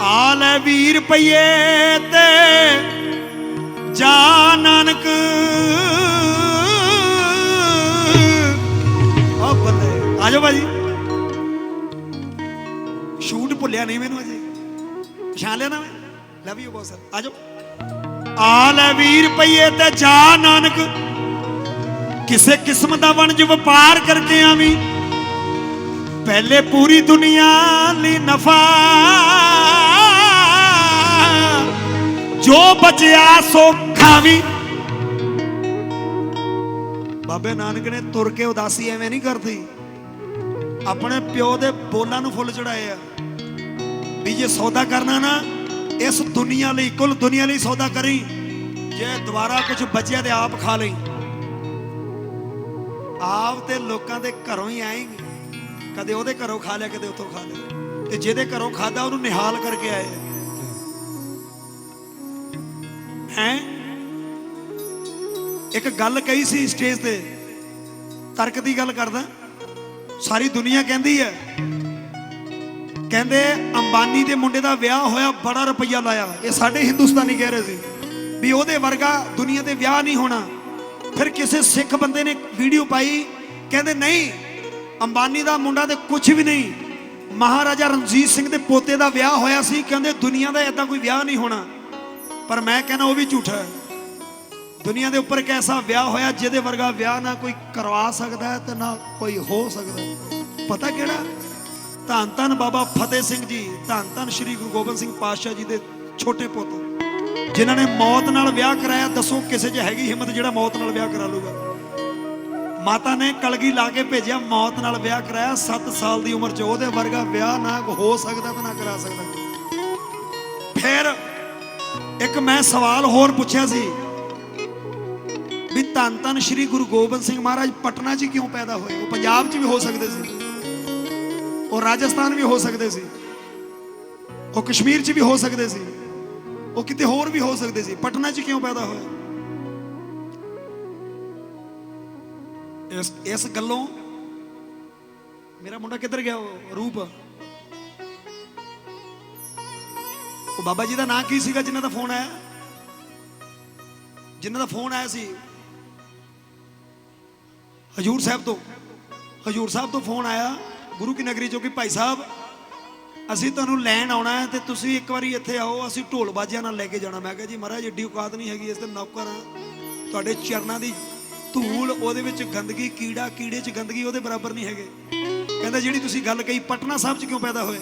ਆ ਲੈ ਵੀਰ ਪਈਏ ਤੇ ਜਾ ਨਾਨਕ। ਆ ਬੱਲੇ ਆ ਜਾਓ ਭਾਜੀ। ਸ਼ੂਟ ਭੁੱਲਿਆ ਨਹੀਂ ਮੈਨੂੰ ਅਜੇ। ਪਛਾਣ ਲਿਆ ਨਾ ਮੈਂ। ਲਵ ਯੂ ਬਹੁਤ ਸਰ। ਆ ਜਾਓ। ਆ ਲੈ ਵੀਰ ਪਈਏ ਤੇ ਜਾ ਨਾਨਕ। ਕਿਸੇ ਕਿਸਮ ਦਾ ਵਣਜ ਵਪਾਰ ਕਰਕੇ ਆਵੀਂ। ਪਹਿਲੇ ਪੂਰੀ ਦੁਨੀਆ ਲਈ ਨਫਾ ਜੋ ਬਚਿਆ ਸੋ ਖਾਵੀ। ਬਾਬੇ ਨਾਨਕ ਨੇ ਤੁਰ ਕੇ ਉਦਾਸੀ ਐਵੇਂ ਨਹੀਂ ਕਰਦੀ। ਆਪਣੇ ਪਿਓ ਦੇ ਬੋਲਾਂ ਨੂੰ ਫੁੱਲ ਚੜਾਏ ਆ। ਵੀ ਜੇ ਸੌਦਾ ਕਰਨਾ ਨਾ, ਇਸ ਦੁਨੀਆ ਲਈ, ਕੁੱਲ ਦੁਨੀਆ ਲਈ ਸੌਦਾ ਕਰੀ, ਜੇ ਦੁਬਾਰਾ ਕੁਝ ਬਚਿਆ ਤੇ ਆਪ ਖਾ ਲਈ। ਆਪ ਤੇ ਲੋਕਾਂ ਦੇ ਘਰੋਂ ਹੀ ਆਏ ਕਦੇ ਉਹਦੇ ਘਰੋਂ ਖਾ ਲਿਆ, ਕਦੇ ਉੱਥੋਂ ਖਾ ਲਿਆ। ਤੇ ਜਿਹਦੇ ਘਰੋਂ ਖਾਦਾ ਉਹਨੂੰ ਨਿਹਾਲ ਕਰਕੇ ਆਏ ਹੈ? ਇੱਕ ਗੱਲ ਕਹੀ ਸੀ ਸਟੇਜ ਤੇ, ਤਰਕ ਦੀ ਗੱਲ ਕਰਦਾ। ਸਾਰੀ ਦੁਨੀਆ ਕਹਿੰਦੀ ਹੈ। ਕਹਿੰਦੇ ਅੰਬਾਨੀ ਦੇ ਮੁੰਡੇ ਦਾ ਵਿਆਹ ਹੋਇਆ, ਬੜਾ ਰੁਪਈਆ ਲਾਇਆ। ਇਹ ਸਾਡੇ ਹਿੰਦੁਸਤਾਨੀ ਕਹਿ ਰਹੇ ਸੀ ਵੀ ਉਹਦੇ ਵਰਗਾ ਦੁਨੀਆ ਤੇ ਵਿਆਹ ਨਹੀਂ ਹੋਣਾ। ਫਿਰ ਕਿਸੇ ਸਿੱਖ ਬੰਦੇ ਨੇ ਵੀਡੀਓ ਪਾਈ, ਕਹਿੰਦੇ ਨਹੀਂ, ਅੰਬਾਨੀ ਦਾ ਮੁੰਡਾ ਤੇ ਕੁਝ ਵੀ ਨਹੀਂ। ਮਹਾਰਾਜਾ ਰਣਜੀਤ ਸਿੰਘ ਦੇ ਪੋਤੇ ਦਾ ਵਿਆਹ ਹੋਇਆ ਸੀ, ਕਹਿੰਦੇ ਦੁਨੀਆ ਦਾ ਇਦਾਂ ਕੋਈ ਵਿਆਹ ਨਹੀਂ ਹੋਣਾ। ਪਰ ਮੈਂ ਕਹਿੰਦਾ ਉਹ ਵੀ ਝੂਠਾ ਹੈ। ਦੁਨੀਆ ਦੇ ਉੱਪਰ ਇੱਕ ਐਸਾ ਵਿਆਹ ਹੋਇਆ ਜਿਹਦੇ ਵਰਗਾ ਵਿਆਹ ਨਾ ਕੋਈ ਕਰਵਾ ਸਕਦਾ ਹੈ ਤੇ ਨਾ ਕੋਈ ਹੋ ਸਕਦਾ। ਹੈ। ਪਤਾ ਕਿਹੜਾ? ਧੰਨ ਧੰਨ ਬਾਬਾ ਫਤਿਹ ਸਿੰਘ ਜੀ, ਧੰਨ ਧੰਨ ਸ੍ਰੀ ਗੁਰੂ ਗੋਬਿੰਦ ਸਿੰਘ ਪਾਤਸ਼ਾਹ ਜੀ ਦੇ ਛੋਟੇ ਪੁੱਤ। ਜਿਨ੍ਹਾਂ ਨੇ ਮੌਤ ਨਾਲ ਵਿਆਹ ਕਰਾਇਆ, ਦੱਸੋ ਕਿਸੇ 'ਚ ਹੈਗੀ ਹਿੰਮਤ ਜਿਹੜਾ ਮੌਤ ਨਾਲ ਵਿਆਹ ਕਰਾ ਲੂਗਾ ਮਾਤਾ ਨੇ ਕਲਗੀ ਲਾ ਕੇ ਭੇਜਿਆ, ਮੌਤ ਨਾਲ ਵਿਆਹ ਕਰਾਇਆ 7 ਸਾਲ ਦੀ ਉਮਰ 'ਚ। ਉਹਦੇ ਵਰਗਾ ਵਿਆਹ ਨਾ ਹੋ ਸਕਦਾ ਤੇ ਨਾ ਕਰਾ ਸਕਦਾ। ਫਿਰ ਇੱਕ ਮੈਂ ਸਵਾਲ ਹੋਰ ਪੁੱਛਿਆ ਸੀ ਵੀ ਧੰਨ ਧੰਨ ਸ੍ਰੀ ਗੁਰੂ ਗੋਬਿੰਦ ਸਿੰਘ ਮਹਾਰਾਜ ਪਟਨਾ 'ਚ ਕਿਉਂ ਪੈਦਾ ਹੋਏ? ਉਹ ਪੰਜਾਬ 'ਚ ਵੀ ਹੋ ਸਕਦੇ ਸੀ। ਉਹ ਰਾਜਸਥਾਨ ਵੀ ਹੋ ਸਕਦੇ ਸੀ। ਉਹ ਕਸ਼ਮੀਰ 'ਚ ਵੀ ਹੋ ਸਕਦੇ ਸੀ। ਉਹ ਕਿਤੇ ਹੋਰ ਵੀ ਹੋ ਸਕਦੇ ਸੀ। ਪਟਨਾ 'ਚ ਕਿਉਂ ਪੈਦਾ ਹੋਇਆ ਇਸ ਇਸ ਗੱਲੋਂ ਮੇਰਾ ਮੁੰਡਾ ਕਿੱਧਰ ਗਿਆ? ਉਹ ਰੂਪ। ਉਹ ਬਾਬਾ ਜੀ ਦਾ ਨਾਂ ਕੀ ਸੀਗਾ ਜਿਨ੍ਹਾਂ ਦਾ ਫੋਨ ਆਇਆ? ਜਿਨ੍ਹਾਂ ਦਾ ਫੋਨ ਆਇਆ ਸੀ? ਹਜੂਰ ਸਾਹਿਬ ਤੋਂ। ਹਜੂਰ ਸਾਹਿਬ ਤੋਂ ਫੋਨ ਆਇਆ, ਗੁਰੂ ਕੀ ਨਗਰੀ ਚੋਂ ਕਿ ਭਾਈ ਸਾਹਿਬ, ਅਸੀਂ ਤੁਹਾਨੂੰ ਲੈਣ ਆਉਣਾ ਹੈ ਤੇ ਤੁਸੀਂ ਇੱਕ ਵਾਰੀ ਇੱਥੇ ਆਓ, ਅਸੀਂ ਢੋਲ ਬਾਜਿਆਂ ਨਾਲ ਲੈ ਕੇ ਜਾਣਾ। ਮੈਂ ਕਿਹਾ ਜੀ ਮਹਾਰਾਜ, ਏਡੀ ਔਕਾਤ ਨਹੀਂ ਹੈਗੀ ਇਸ ਤੇ ਨੌਕਰ। ਹਾਂ ਤੁਹਾਡੇ ਚਰਨਾਂ ਦੀ ਧੂਲ, ਉਹਦੇ ਵਿੱਚ ਗੰਦਗੀ, ਕੀੜਾ, ਕੀੜੇ 'ਚ ਗੰਦਗੀ ਉਹਦੇ ਬਰਾਬਰ ਨਹੀਂ ਹੈਗੇ। ਕਹਿੰਦਾ, ਜਿਹੜੀ ਤੁਸੀਂ ਗੱਲ ਕਹੀ, ਪਟਨਾ ਸਾਹਿਬ 'ਚ ਕਿਉਂ ਪੈਦਾ ਹੋਏ?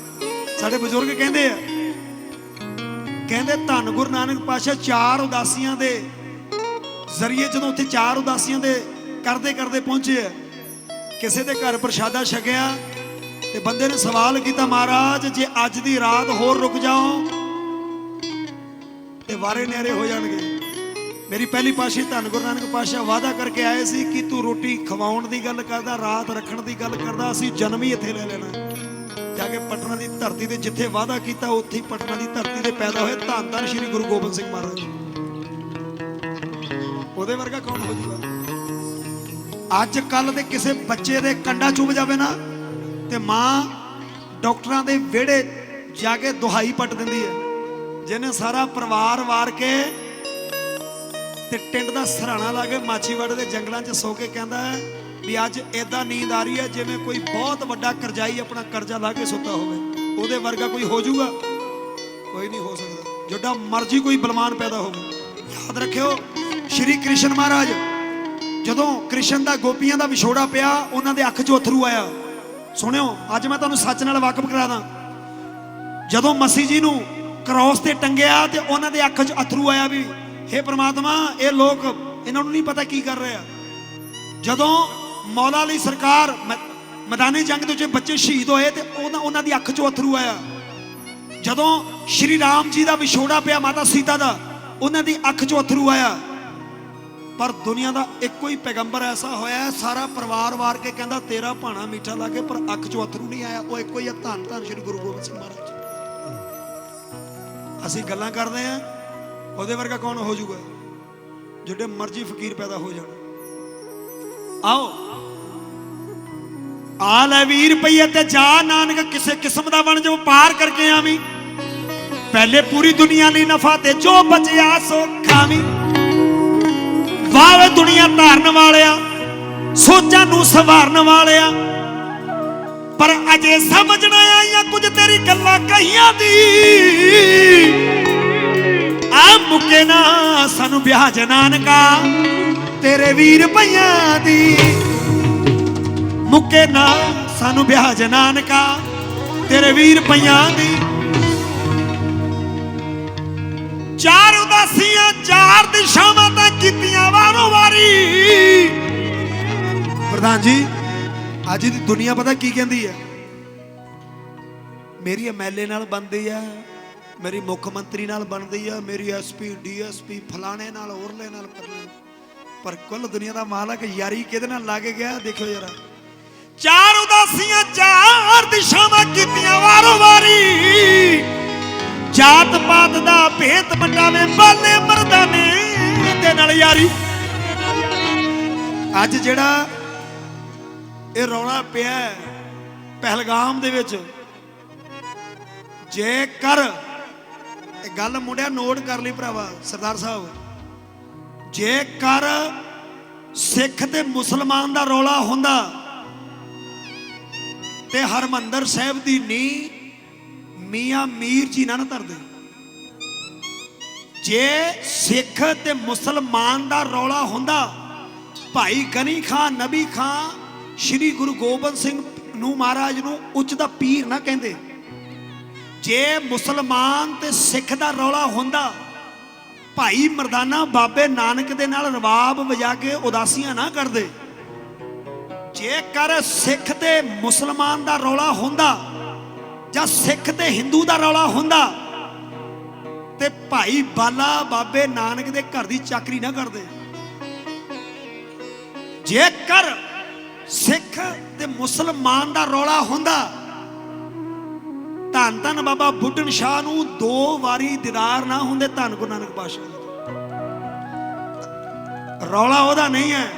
ਸਾਡੇ ਬਜ਼ੁਰਗ ਕਹਿੰਦੇ ਆ ਕਹਿੰਦੇ ਧੰਨ ਗੁਰੂ ਨਾਨਕ ਪਾਸ਼ਾ ਚਾਰ ਉਦਾਸੀਆਂ ਦੇ ਜ਼ਰੀਏ ਜਦੋਂ ਉੱਥੇ ਚਾਰ ਉਦਾਸੀਆਂ ਦੇ ਕਰਦੇ ਕਰਦੇ ਪਹੁੰਚੇ ਆ, ਕਿਸੇ ਦੇ ਘਰ ਪ੍ਰਸ਼ਾਦਾ ਛਕਿਆ ਤੇ ਬੰਦੇ ਨੇ ਸਵਾਲ ਕੀਤਾ, ਮਹਾਰਾਜ, ਜੇ ਅੱਜ ਦੀ ਰਾਤ ਹੋਰ ਰੁਕ ਜਾਓ ਤੇ ਵਾਰੇ ਨਿਆਰੇ ਹੋ ਜਾਣਗੇ। ਮੇਰੀ ਪਹਿਲੀ ਪਾਸ਼ੀ ਧੰਨ ਗੁਰੂ ਨਾਨਕ ਪਾਸ਼ਾ ਵਾਅਦਾ ਕਰਕੇ ਆਏ ਸੀ ਕਿ ਤੂੰ ਰੋਟੀ ਖਵਾਉਣ ਦੀ ਗੱਲ ਕਰਦਾ, ਰਾਤ ਰੱਖਣ ਦੀ ਗੱਲ ਕਰਦਾ, ਅਸੀਂ ਜਨਮ ਹੀ ਇੱਥੇ ਲੈ ਲੈਣਾ। ਕੇ ਪਟਨਾ ਦੀ ਧਰਤੀ ਤੇ ਜਿੱਥੇ ਵਾਅਦਾ ਕੀਤਾ, ਉੱਥੇ ਹੀ ਪਟਨਾ ਦੀ ਧਰਤੀ ਤੇ ਪੈਦਾ ਹੋਏ ਧੰਨ ਧੰਨ ਸ੍ਰੀ ਗੁਰੂ ਗੋਬਿੰਦ ਸਿੰਘ ਮਹਾਰਾਜ ਉਹਦੇ ਵਰਗਾ ਕੌਣ ਹੋ ਜੂਗਾ? ਅੱਜ ਕੱਲ ਦੇ ਕਿਸੇ ਬੱਚੇ ਦੇ ਕੰਡਾ ਚੁੱਭ ਜਾਵੇ ਨਾ, ਤੇ ਮਾਂ ਡਾਕਟਰਾਂ ਦੇ ਵਿਹੜੇ ਜਾ ਕੇ ਦੁਹਾਈ ਪੱਟ ਦਿੰਦੀ ਹੈ। ਜਿਹਨੇ ਸਾਰਾ ਪਰਿਵਾਰ ਵਾਰ ਕੇ ਤੇ ਟਿੰਡ ਦਾ ਸਰਾਣਾ ਲਾ ਕੇ ਮਾਛੀਵਾੜੇ ਦੇ ਜੰਗਲਾਂ 'ਚ ਸੋ ਕੇ ਕਹਿੰਦਾ ਵੀ ਅੱਜ ਏਦਾਂ ਨੀਂਦ ਆ ਰਹੀ ਹੈ ਜਿਵੇਂ ਕੋਈ ਬਹੁਤ ਵੱਡਾ ਕਰਜ਼ਾਈ ਆਪਣਾ ਕਰਜ਼ਾ ਲਾ ਕੇ ਸੁੱਤਾ ਹੋਵੇ। ਉਹਦੇ ਵਰਗਾ ਕੋਈ ਹੋ ਜਾਊਗਾ? ਕੋਈ ਨਹੀਂ ਹੋ ਸਕਦਾ। ਜਿੱਡਾ ਮਰਜ਼ੀ ਕੋਈ ਬਲਵਾਨ ਪੈਦਾ ਹੋਵੇ। ਯਾਦ ਰੱਖਿਓ, ਸ਼੍ਰੀ ਕ੍ਰਿਸ਼ਨ ਮਹਾਰਾਜ, ਜਦੋਂ ਕ੍ਰਿਸ਼ਨ ਦਾ ਗੋਪੀਆਂ ਦਾ ਵਿਛੋੜਾ ਪਿਆ, ਉਹਨਾਂ ਦੇ ਅੱਖ 'ਚੋਂ ਅਥਰੂ ਆਇਆ। ਸੁਣਿਓ, ਅੱਜ ਮੈਂ ਤੁਹਾਨੂੰ ਸੱਚ ਨਾਲ ਵਾਕਫ ਕਰਾ ਦਾਂ। ਜਦੋਂ ਮਸੀਹ ਜੀ ਨੂੰ ਕ੍ਰਾਸ ਤੇ ਟੰਗਿਆ ਤੇ ਉਹਨਾਂ ਦੇ ਅੱਖ 'ਚ ਅਥਰੂ ਆਇਆ ਵੀ, ਹੇ ਪ੍ਰਮਾਤਮਾ, ਇਹ ਲੋਕ, ਇਹਨਾਂ ਨੂੰ ਨਹੀਂ ਪਤਾ ਕੀ ਕਰ ਰਹੇ ਆ। ਜਦੋਂ ਮੌਲਾ ਅਲੀ ਸਰਕਾਰ ਮ- ਮੈਦਾਨੀ ਜੰਗ ਦੇ ਵਿੱਚ ਬੱਚੇ ਸ਼ਹੀਦ ਹੋਏ ਤੇ ਉਹਨਾਂ ਉਹਨਾਂ ਦੀ ਅੱਖ 'ਚੋਂ ਅਥਰੂ ਆਇਆ। ਜਦੋਂ ਸ਼੍ਰੀ ਰਾਮ ਜੀ ਦਾ ਵਿਛੋੜਾ ਪਿਆ ਮਾਤਾ ਸੀਤਾ ਦਾ, ਉਹਨਾਂ ਦੀ ਅੱਖ 'ਚੋਂ ਅਥਰੂ ਆਇਆ। ਪਰ ਦੁਨੀਆ ਦਾ ਇੱਕੋ ਹੀ ਪੈਗੰਬਰ ਐਸਾ ਹੋਇਆ ਸਾਰਾ ਪਰਿਵਾਰ ਵਾਰ ਕੇ ਕਹਿੰਦਾ, ਤੇਰਾ ਭਾਣਾ ਮਿੱਠਾ ਲੱਗੇ ਪਰ ਅੱਖ 'ਚੋਂ ਅਥਰੂ ਨਹੀਂ ਆਇਆ। ਉਹ ਇੱਕੋ ਹੀ ਹੈ, ਧੰਨ ਧੰਨ ਸ਼੍ਰੀ ਗੁਰੂ ਗੋਬਿੰਦ ਸਿੰਘ ਮਹਾਰਾਜ ਅਸੀਂ ਗੱਲਾਂ ਕਰਦੇ ਆਂ ਉਹਦੇ ਵਰਗਾ ਕੌਣ ਹੋ ਜਾਊਗਾ? ਜਿਹੜੇ ਮਰਜ਼ੀ ਫਕੀਰ ਪੈਦਾ ਹੋ ਜਾਣ। ਆਓ। ਆ ਲੈ ਵੀਰ ਪਈਏ ਤੇ ਜਾ, ਨਾਨਕ, ਕਿਸੇ ਕਿਸਮ ਦਾ ਵਣਜ ਵਪਾਰ ਕਰਕੇ ਆਵੀਂ। ਪਹਿਲੇ ਪੂਰੀ ਦੁਨੀਆ ਲਈ ਨਫਾ ਤੇ ਜੋ ਬਚਿਆ, ਸੋ ਖਾਵੀਂ। ਵਾਵੇ ਦੁਨੀਆ ਧਾਰਨ ਵਾਲਿਆ, ਸੋਚਾਂ ਨੂੰ ਸਵਾਰਨ ਵਾਲਿਆ। ਪਰ ਅਜੇ ਸਮਝਣਾ ਆਈਆਂ ਕੁਝ ਤੇਰੀ ਗੱਲਾਂ ਕਹੀਆਂ ਦੀ। ਆ ਮੁਕੇ ਨਾ, ਸਾਨੂੰ ਵਿਆਹ ਜਨਾਨਕਾ ਤੇਰੇ ਵੀਰ ਪਈਆਂ ਦੀ। ਮੁੱਕੇ ਨਾ, ਸਾਨੂੰ ਵਿਆਹ ਜਨਾਨਕਾ ਤੇਰੇ ਵੀਰ ਪਈਆਂ ਦੀ। ਚਾਰ ਉਦਾਸੀਆਂ, ਚਾਰ ਦਿਸ਼ਾਵਾਂ ਤਾਂ ਕੀਤੀਆਂ ਵਾਰੋ ਵਾਰੀ। ਪ੍ਰਧਾਨ ਜੀ, ਅੱਜ ਦੀ ਦੁਨੀਆ ਪਤਾ ਕੀ ਕਹਿੰਦੀ ਹੈ? ਮੇਰੀ ਐਮਐਲਏ ਨਾਲ ਬਣਦੀ ਆ ਮੇਰੀ ਮੁੱਖ ਮੰਤਰੀ ਨਾਲ ਬਣਦੀ ਆ ਮੇਰੀ ਐਸਪੀ ਡੀਐਸਪੀ ਫਲਾਣੇ ਨਾਲ ਹੋਰਲੇ ਨਾਲ ਕਰਨੇ ਪਰ ਕੁੱਲ ਦੁਨੀਆ ਦਾ ਮਾਲਕ ਯਾਰੀ ਕਿਹਦੇ ਨਾਲ ਲਾ ਕੇ ਗਿਆ? ਦੇਖਿਓ ਜਰਾ। ਚਾਰ ਉਦਾਸੀਆਂ ਚਾਰ ਦਿਸ਼ਾਵਾਂ ਕੀਤੀਆਂ ਵਾਰੋ ਵਾਰੀ ਜਾਤ ਪਾਤ ਦਾ ਭੇਤ ਮਟਾਵੇ ਬਾਲੇ ਮਰਦਾਨੇ ਦੇ ਨਾਲ ਯਾਰੀ। ਅੱਜ ਜਿਹੜਾ ਇਹ ਰੌਲਾ ਪਿਆ ਪਹਿਲਗਾਮ ਦੇ ਵਿੱਚ ਜੇਕਰ ਇਹ ਗੱਲ ਮੁੰਡਿਆ ਨੋਟ ਕਰ ਲਈ ਭਰਾਵਾ ਸਰਦਾਰ ਸਾਹਿਬ। ਜੇਕਰ ਸਿੱਖ ਤੇ ਮੁਸਲਮਾਨ ਦਾ ਰੌਲਾ ਹੁੰਦਾ ਤੇ ਹਰਮੰਦਰ ਸਾਹਿਬ ਦੀ ਨੀ ਮੀਆਂ ਮੀਰ ਜੀ ਨਾ ਨਾ ਧਰਦੇ ਜੇ ਸਿੱਖ ਤੇ ਮੁਸਲਮਾਨ ਦਾ ਰੌਲਾ ਹੁੰਦਾ, ਭਾਈ ਗਨੀ ਖਾਨ ਨਬੀ ਖਾਨ ਸ੍ਰੀ ਗੁਰੂ ਗੋਬਿੰਦ ਸਿੰਘ ਨੂੰ ਮਹਾਰਾਜ ਨੂੰ ਉੱਚ ਦਾ ਪੀਰ ਨਾ ਕਹਿੰਦੇ। ਜੇ ਮੁਸਲਮਾਨ ਤੇ ਸਿੱਖ ਦਾ ਰੌਲਾ ਹੁੰਦਾ ਭਾਈ ਮਰਦਾਨਾ ਬਾਬੇ ਨਾਨਕ ਦੇ ਨਾਲ ਰਵਾਬ ਵਜਾ ਕੇ ਉਦਾਸੀਆਂ ਨਾ ਕਰਦੇ। ਜੇਕਰ ਸਿੱਖ ਤੇ ਮੁਸਲਮਾਨ ਦਾ ਰੌਲਾ ਹੁੰਦਾ ਜਾਂ ਸਿੱਖ ਤੇ ਹਿੰਦੂ ਦਾ ਰੌਲਾ ਹੁੰਦਾ, ਤੇ ਭਾਈ ਬਾਲਾ ਬਾਬੇ ਨਾਨਕ ਦੇ ਘਰ ਦੀ ਚਾਕਰੀ ਨਾ ਕਰਦੇ। ਜੇਕਰ ਸਿੱਖ ਤੇ ਮੁਸਲਮਾਨ ਦਾ ਰੌਲਾ ਹੁੰਦਾ ਧੰਨ ਧੰਨ ਬਾਬਾ ਬੁੱਢਨ ਸ਼ਾਹ ਨੂੰ ਦੋ ਵਾਰੀ ਦੀਦਾਰ ਨਾ ਹੁੰਦੇ, ਧੰਨ ਗੁਰੂ ਨਾਨਕ ਪਾਤਸ਼ਾਹ ਜੀ ਰੌਲਾ ਉਹਦਾ ਨਹੀਂ ਹੈ।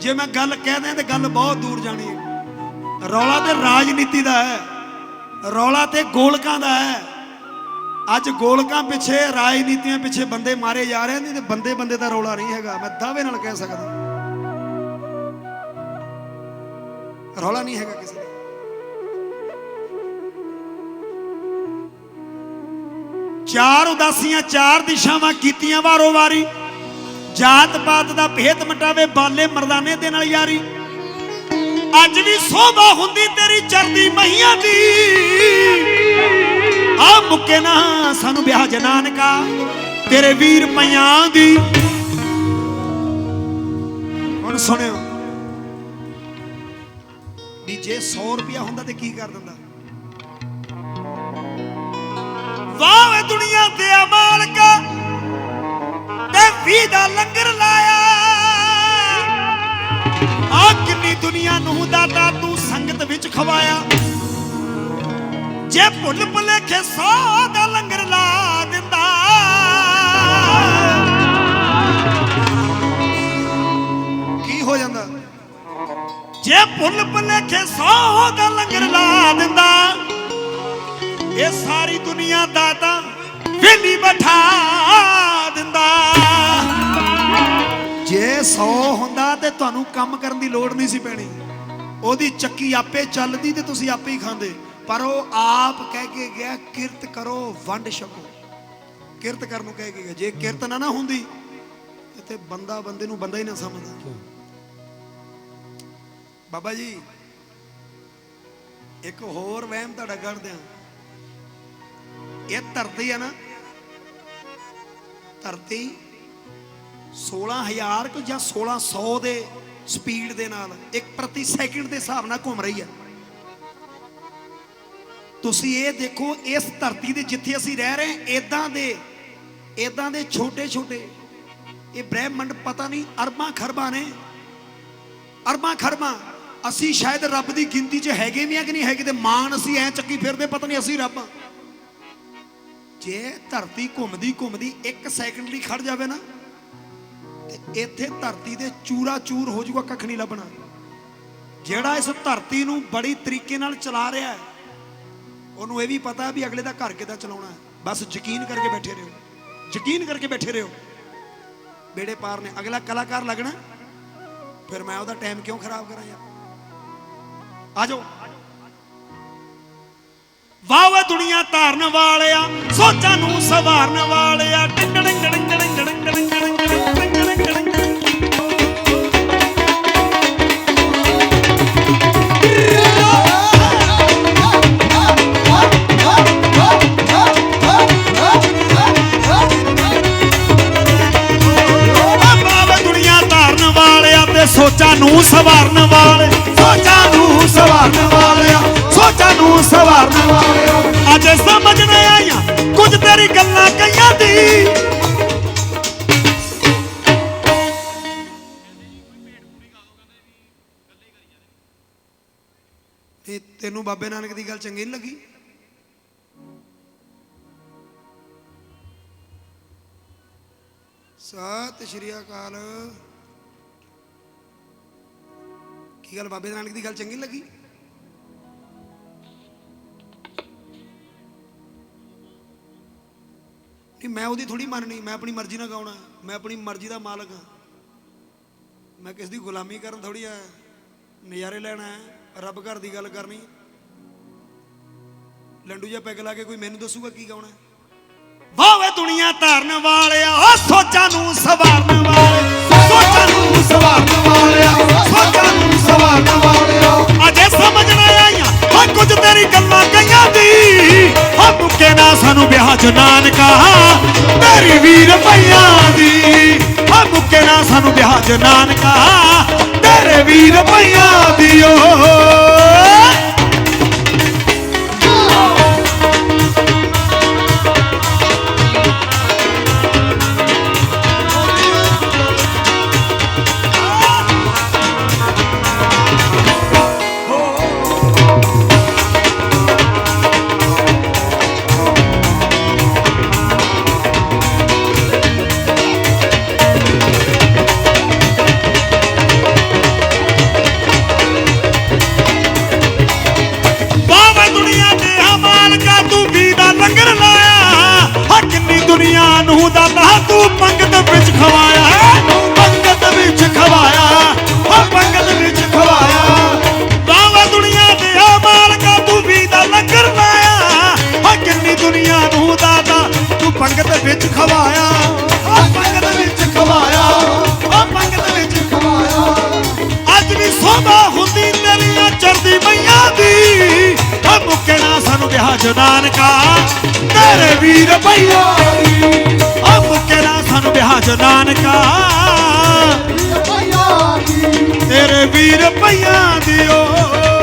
ਜੇ ਮੈਂ ਗੱਲ ਕਹਿ ਦਿਆਂ ਤੇ ਗੱਲ ਬਹੁਤ ਦੂਰ ਜਾਣੀ ਹੈ। ਰੌਲਾ ਤੇ ਰਾਜਨੀਤੀ ਦਾ ਹੈ। ਰੌਲਾ ਤੇ ਗੋਲਕਾਂ ਦਾ ਹੈ। ਅੱਜ ਗੋਲਕਾਂ ਪਿੱਛੇ, ਰਾਜਨੀਤੀਆਂ ਪਿੱਛੇ ਬੰਦੇ ਮਾਰੇ ਜਾ ਰਹੇ ਨੇ ਤੇ ਬੰਦੇ ਬੰਦੇ ਦਾ ਰੌਲਾ ਨਹੀਂ ਹੈਗਾ। ਮੈਂ ਦਾਅਵੇ ਨਾਲ ਕਹਿ ਸਕਦਾ। ਰੌਲਾ ਨਹੀਂ ਹੈਗਾ ਕਿਸੇ ਦਾ। ਚਾਰ ਉਦਾਸੀਆਂ, ਚਾਰ ਦਿਸ਼ਾਵਾਂ ਕੀਤੀਆਂ ਵਾਰੋ ਵਾਰੀ। ਜਾਤ ਪਾਤ ਦਾ ਭੇਦ ਮਟਾਵੇ ਬਾਲੇ ਮਰਦਾਨੇ ਦੇ ਨਾਲ ਯਾਰੀ। ਅੱਜ ਵੀ ਸੋਭਾ ਹੁੰਦੀ ਤੇਰੀ ਚਰਦੀ ਮਹੀਆਂ ਦੀ। ਆ ਮੁੱਕੇ ਨਾ, ਸਾਨੂੰ ਵਿਆਹ ਜਨਾਨਕਾ ਤੇਰੇ ਵੀਰ ਪਈਆਂ ਦੀ। ਹੁਣ ਸੁਣਿਓ। ਵੀ ਜੇ 100 ਰੁਪਿਆ ਹੁੰਦਾ ਤੇ ਕੀ ਕਰ ਦਿੰਦਾ? ਦੁਨੀਆ ਤੇ ਆ ਮਾਲਕਾ। ਤੇ ਵੀ ਦਾ ਲੰਗਰ ਲਾਇਆ। ਆ ਕਿੰਨੀ ਦੁਨੀਆ ਨੂੰ ਦਾਤਾ ਤੂੰ ਸੰਗਤ ਵਿੱਚ ਖਵਾਇਆ। ਜੇ ਭੁੱਲ ਭੁਲੇਖੇ ਸੌ ਦਾ ਲੰਗਰ ਲਾ ਦਿੰਦਾ। ਕੀ ਹੋ ਜਾਂਦਾ? ਜੇ ਭੁੱਲ ਭੁਲੇਖੇ ਸੌ ਦਾ ਲੰਗਰ ਲਾ ਦਿੰਦਾ ਇਹ ਸਾਰੀ ਦੁਨੀਆ ਦਾ ਤਾਂ ਵੇਲੀ ਬਿਠਾ ਦਿੰਦਾ। ਜੇ 100 ਹੁੰਦਾ ਤੇ ਤੁਹਾਨੂੰ ਕੰਮ ਕਰਨ ਦੀ ਲੋੜ ਨਹੀਂ ਸੀ ਪੈਣੀ। ਉਹਦੀ ਚੱਕੀ ਆਪੇ ਚੱਲਦੀ ਤੇ ਤੁਸੀਂ ਆਪੇ ਹੀ ਖਾਂਦੇ। ਪਰ ਉਹ ਆਪ ਕਹਿ ਕੇ ਗਿਆ, ਕਿਰਤ ਕਰੋ, ਵੰਡ ਛਕੋ। ਕਿਰਤ ਕਰਨ ਨੂੰ ਕਹਿ ਕੇ ਗਿਆ। ਜੇ ਕਿਰਤ ਨਾ ਨਾ ਹੁੰਦੀ ਤੇ ਬੰਦਾ ਬੰਦੇ ਨੂੰ ਬੰਦਾ ਹੀ ਨਾ ਸਮਝਦਾ। ਬਾਬਾ ਜੀ, ਇੱਕ ਹੋਰ ਵਹਿਮ ਤੁਹਾਡਾ ਕੱਢ ਦਿਆਂ ਇਹ ਧਰਤੀ ਹੈ ਨਾ ਧਰਤੀ 16000 ਕੁ ਜਾਂ 1600 ਦੇ ਸਪੀਡ ਦੇ ਨਾਲ ਇੱਕ ਪ੍ਰਤੀ ਸੈਕਿੰਡ ਦੇ ਹਿਸਾਬ ਨਾਲ ਘੁੰਮ ਰਹੀ ਹੈ। ਤੁਸੀਂ ਇਹ ਦੇਖੋ, ਇਸ ਧਰਤੀ ਦੇ ਜਿੱਥੇ ਅਸੀਂ ਰਹਿ ਰਹੇ ਹਾਂ ਇਦਾਂ ਦੇ ਇਦਾਂ ਦੇ ਛੋਟੇ ਛੋਟੇ ਇਹ ਬ੍ਰਹਿਮੰਡ ਪਤਾ ਨਹੀਂ ਅਰਬਾਂ ਖਰਬਾਂ ਨੇ। ਅਰਬਾਂ ਖਰਬਾਂ ਅਸੀਂ ਸ਼ਾਇਦ ਰੱਬ ਦੀ ਗਿਣਤੀ 'ਚ ਹੈਗੇ ਵੀ ਆ ਕਿ ਨਹੀਂ ਹੈਗੇ, ਤੇ ਮਾਨ ਅਸੀਂ ਐ ਚੱਕੀ ਫਿਰਦੇ, ਪਤਾ ਨਹੀਂ ਅਸੀਂ ਰੱਬ ਆ ਜੇ ਧਰਤੀ ਘੁੰਮਦੀ ਘੁੰਮਦੀ 1 ਸੈਕਿੰਡ ਲਈ ਖੜ ਜਾਵੇ ਨਾ, ਤੇ ਇੱਥੇ ਧਰਤੀ ਦੇ ਚੂਰਾ ਚੂਰ ਹੋ ਜਾਊਗਾ, ਕੱਖ ਨਹੀਂ ਲੱਭਣਾ। ਜਿਹੜਾ ਇਸ ਧਰਤੀ ਨੂੰ ਬੜੀ ਤਰੀਕੇ ਨਾਲ ਚਲਾ ਰਿਹਾ ਹੈ, ਉਹਨੂੰ ਇਹ ਵੀ ਪਤਾ ਵੀ ਅਗਲੇ ਦਾ ਘਰ ਕਿੱਦਾਂ ਚਲਾਉਣਾ ਹੈ। ਬਸ ਯਕੀਨ ਕਰਕੇ ਬੈਠੇ ਰਹੋ। ਯਕੀਨ ਕਰਕੇ ਬੈਠੇ ਰਹੋ। ਬੇੜੇ ਪਾਰ ਨੇ, ਅਗਲਾ ਕਲਾਕਾਰ ਲੱਗਣਾ, ਫਿਰ ਮੈਂ ਉਹਦਾ ਟਾਈਮ ਕਿਉਂ ਖਰਾਬ ਕਰਾਂ ਯਾਰ? ਆ ਵਾਵਾ ਦੁਨੀਆ ਧਾਰਨ ਵਾਲਿਆ ਸੋਚਾਂ ਨੂੰ ਸਵਾਰਨ ਵਾਲਿਆ ਟਿੰਡੜਿੰਗ ਡਿੰਗ ਡਿੰਗ ਡਿੰਗ ਡਿੰਗ ਸੋਚਾਂ ਨੂੰ ਸਵਾਰਨ ਇਹ ਤੈਨੂੰ ਬਾਬੇ ਨਾਨਕ ਦੀ ਗੱਲ ਚੰਗੀ ਨਹੀਂ ਲੱਗੀ? ਸਤਿ ਸ਼੍ਰੀ ਅਕਾਲ। ਕੀ ਗੱਲ ਬਾਬੇ ਨਾਨਕ ਦੀ ਗੱਲ ਚੰਗੀ ਲੱਗੀ? ਨਹੀਂ, ਮੈਂ ਉਹਦੀ ਥੋੜੀ ਮੰਨਣੀ, ਮੈਂ ਆਪਣੀ ਮਰਜ਼ੀ ਨਾਲ ਗਾਉਣਾ, ਮੈਂ ਆਪਣੀ ਮਰਜ਼ੀ ਦਾ ਮਾਲਕ ਹਾਂ। ਮੈਂ ਕਿਸ ਦੀ ਗੁਲਾਮੀ ਕਰਨ ਥੋੜੀ ਆ, ਨਜ਼ਾਰੇ ਲੈਣਾ ਹੈ ਰੱਬ ਘਰ ਦੀ ਗੱਲ ਕਰਨੀ। ਲੰਡੂ ਜਿਹਾ ਪੈਗ ਲਾ ਕੇ ਕੋਈ ਮੈਨੂੰ ਦੱਸੂਗਾ ਕੀ ਗਾਉਣਾ ਹੈ? ਦੁਨੀਆ ਧਾਰਨ ਵਾਲਿਆ, ਓ ਸੋਚਾਂ ਨੂੰ ਸਵਾਰਨ ਵਾਲੇ ਸੋਚਾਂ ਨੂੰ ਸਵਾਰਨ ਵਾਲਿਆ, ਸੋਚਾਂ ਨੂੰ ਸਵਾਰਨ ਵਾਲਿਆ। ਅਜੇ ਸਮਝਣ ਆਈਆਂ, ਓ ਕੁਝ ਤੇਰੀ ਗੱਲਾਂ ਕਈਆਂ ਦੀ। ਓ ਮੁੱਕੇ ਨਾ ਸਾਨੂੰ ਵਿਆਹ ਚ ਨਾਨਕਾ, ਤੇਰੀ ਵੀਰ ਪਈਆਂ ਦੀ। ਓ ਮੁੱਕੇ ਨਾ ਸਾਨੂੰ ਵਿਆਹ ਚ ਨਾਨਕਾ ਮੇਰੇ ਵੀਰ ਭਈਆਂ ਦਿਓ ਤੂੰ ਪੰਗਤ ਵਿੱਚ ਖਵਾਇਆ ਤੂੰ ਪੰਗਤ ਵਿੱਚ ਖਵਾਇਆ ਹਾ। ਪੰਗਤ ਵਿੱਚ ਖਵਾਇਆ ਬਾਵਾ ਦੁਨੀਆ ਦੇ ਆ ਮਾਲਕਾ, ਤੂੰ ਵੀ ਦਾ ਲੰਗਰ ਲਾਇਆ ਹਾ। ਕਿੰਨੀ ਦੁਨੀਆ ਨੂੰ ਦਾ ਤੂੰ ਪੰਗਤ ਵਿੱਚ ਖਵਾਇਆ। ਹਾ, ਪੰਗਤ ਵਿੱਚ ਖਵਾਇਆ। ਹਾ, ਪੰਗਤ ਵਿੱਚ ਖਵਾਇਆ। ਅੱਜ ਵੀ ਸੋਭਾ ਹੁੰਦੀ ਤੇਰੀਆਂ ਚੜਦੀ ਮਈਆਂ ਦੀ। ਆ ਮੁੱਕੇ ਸਾਨੂੰ ਵਿਆਹ ਚ ਤੇਰੇ ਵੀਰ ਪਈਆਂ ਦੀ। ਸਾਨੂੰ ਬਿਹਾਜ ਨਾਨਕਾ। ਤੇਰੇ ਵੀਰ ਪਈਆਂ ਦਿਓ।